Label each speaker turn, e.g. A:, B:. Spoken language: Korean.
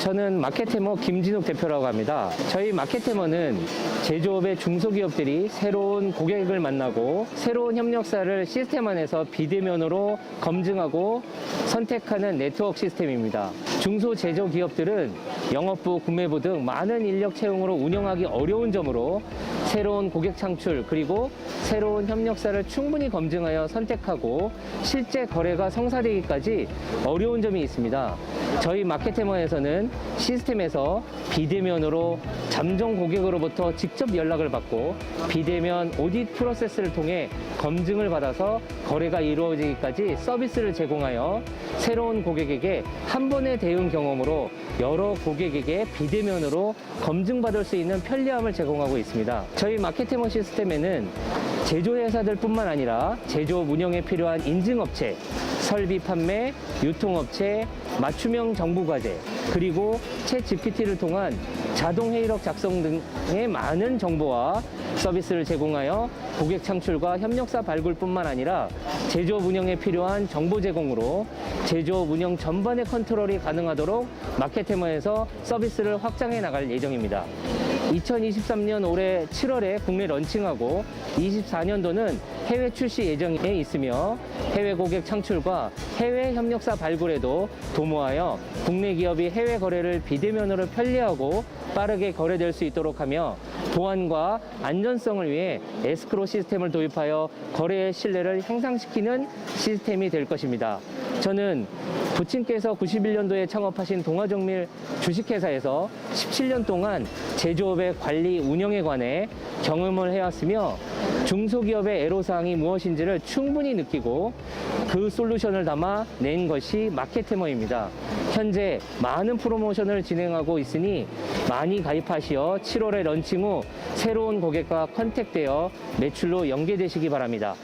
A: 저는 마케테머 김진욱 대표라고 합니다. 저희 마케테머는 제조업의 중소기업들이 새로운 고객을 만나고 새로운 협력사를 시스템 안에서 비대면으로 검증하고 선택하는 네트워크 시스템입니다. 중소제조기업들은 영업부, 구매부 등 많은 인력 채용으로 운영하기 어려운 점으로 새로운 고객 창출 그리고 새로운 협력사를 충분히 검증하여 선택하고 실제 거래가 성사되기까지 어려운 점이 있습니다. 저희 마케테머에서는 시스템에서 비대면으로 잠정 고객으로부터 직접 연락을 받고 비대면 오디트 프로세스를 통해 검증을 받아서 거래가 이루어지기까지 서비스를 제공하여 새로운 고객에게 한 번의 대응 경험으로 여러 고객에게 비대면으로 검증받을 수 있는 편리함을 제공하고 있습니다. 저희 마케테머 시스템에는 제조회사들뿐만 아니라 제조업 운영에 필요한 인증업체, 설비 판매, 유통업체, 맞춤형 정부과제, 그리고 챗 GPT를 통한 자동 회의록 작성 등의 많은 정보와 서비스를 제공하여 고객 창출과 협력사 발굴뿐만 아니라 제조업 운영에 필요한 정보 제공으로 제조업 운영 전반의 컨트롤이 가능하도록 마케테머에서 서비스를 확장해 나갈 예정입니다. 2023년 올해 7월에 국내 런칭하고 24년도는 해외 출시 예정에 있으며 해외 고객 창출과 해외 협력사 발굴에도 도모하여 국내 기업이 해외 거래를 비대면으로 편리하고 빠르게 거래될 수 있도록 하며 보안과 안전성을 위해 에스크로 시스템을 도입하여 거래의 신뢰를 향상시키는 시스템이 될 것입니다. 저는 부친께서 91년도에 창업하신 동아정밀 주식회사에서 17년 동안 제조업의 관리 운영에 관해 경험을 해왔으며 중소기업의 애로사항이 무엇인지를 충분히 느끼고 그 솔루션을 담아 낸 것이 마케테머입니다. 현재 많은 프로모션을 진행하고 있으니 많이 가입하시어 7월에 런칭 후 새로운 고객과 컨택되어 매출로 연계되시기 바랍니다.